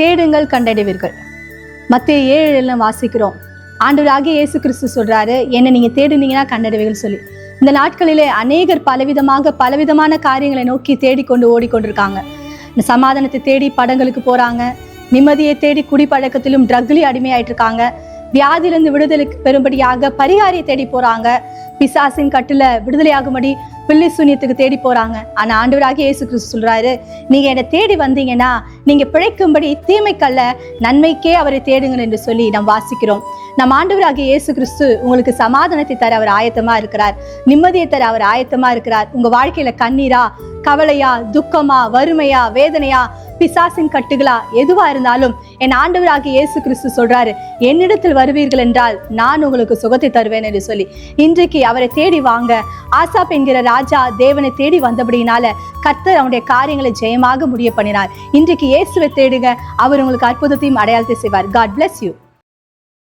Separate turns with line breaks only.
தேடுங்கள் கண்டடைவீர்கள். மத்திய ஏழு வாசிக்கிறோம். ஆண்டவராகிய இயேசு கிறிஸ்து சொல்றாரு என்னை நீங்க தேடுனீங்கன்னா கண்டடைவீர்கள் சொல்லி. இந்த நாட்களிலே அநேகர் பலவிதமாக பலவிதமான காரியங்களை நோக்கி தேடிக்கொண்டு ஓடிக்கொண்டிருக்காங்க. இந்த சமாதானத்தை தேடி படங்களுக்கு போறாங்க. நிம்மதியை தேடி குடிப்பழக்கத்திலும் ட்ரக்லி அடிமையாயிட்டு இருக்காங்க வியாதியிலிருந்து விடுதலை பெறும்படியாக பரிகாரியை தேடி போறாங்க. பிசாசின் கட்டில விடுதலையாகும்படி பிள்ளை சூனியத்துக்கு தேடி போறாங்க. ஆனா ஆண்டவராக இயேசு கிறிஸ்து சொல்றாரு நீங்க என்னை தேடி வந்தீங்கன்னா நீங்க பிழைக்கும்படி தீமைக்கல்ல நன்மைக்கே அவரை தேடுங்கள் என்று சொல்லி நாம் வாசிக்கிறோம். நம் ஆண்டவராகிய இயேசு கிறிஸ்து உங்களுக்கு சமாதானத்தை தர அவர் ஆயத்தமா இருக்கிறார். நிம்மதியை தர அவர் ஆயத்தமா இருக்கிறார். உங்க வாழ்க்கையில கண்ணீரா கவலையா துக்கமா வறுமையா வேதனையா பிசாசின் கட்டுகளா எதுவா இருந்தாலும் என் ஆண்டவராகிய இயேசு கிறிஸ்து சொல்றாரு என்னிடத்தில் வருவீர்கள் என்றால் நான் உங்களுக்கு சுகத்தை தருவேன் என்று சொல்லி. இன்றைக்கு அவரை தேடி வாங்க ஆசாப் என்கிற ராஜா தேவனை தேடி வந்தபடியினால கர்த்தர் அவனுடைய காரியங்களை ஜெயமாக முடிய பண்ணினார். இன்றைக்கு இயேசுவை தேடுங்க அவர் உங்களுக்கு அற்புதத்தையும் அடையாளத்தை செய்வார். God bless you